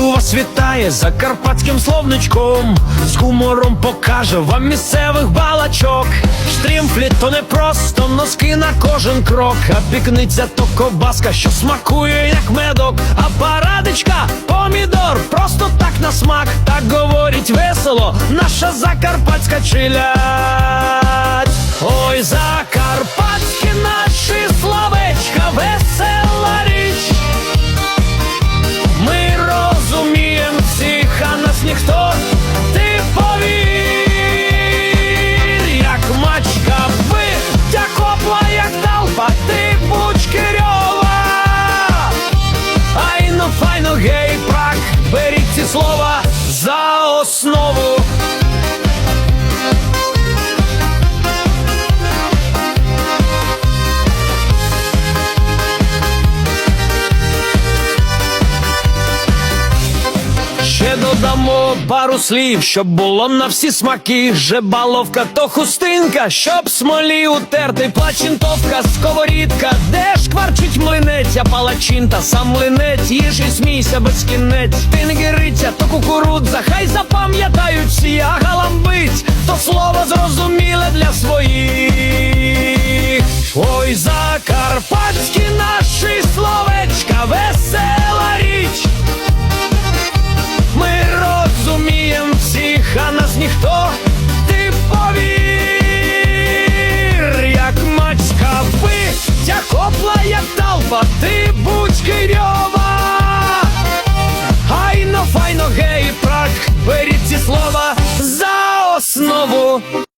ранку вас вітає закарпатським словничком. З гумором покаже вам місцевих балачок. Штрімфлі то не просто носки на кожен крок. А пікниця то ковбаска, що смакує, як медок. А парадичка, помідор, просто так на смак. Так говорить весело, наша закарпатська челядь. Файно гей, прак, беріть ці слова за основу. Додамо пару слів, щоб було на всі смаки. Жебаловка то хустинка, щоб смолі утерти, плачинтовка, сковорідка, де ж кварчить млинець, а палачин та сам млинець, їж і смійся без кінець. Тингериця, то кукурудза, хай запам'ятають слова за основу.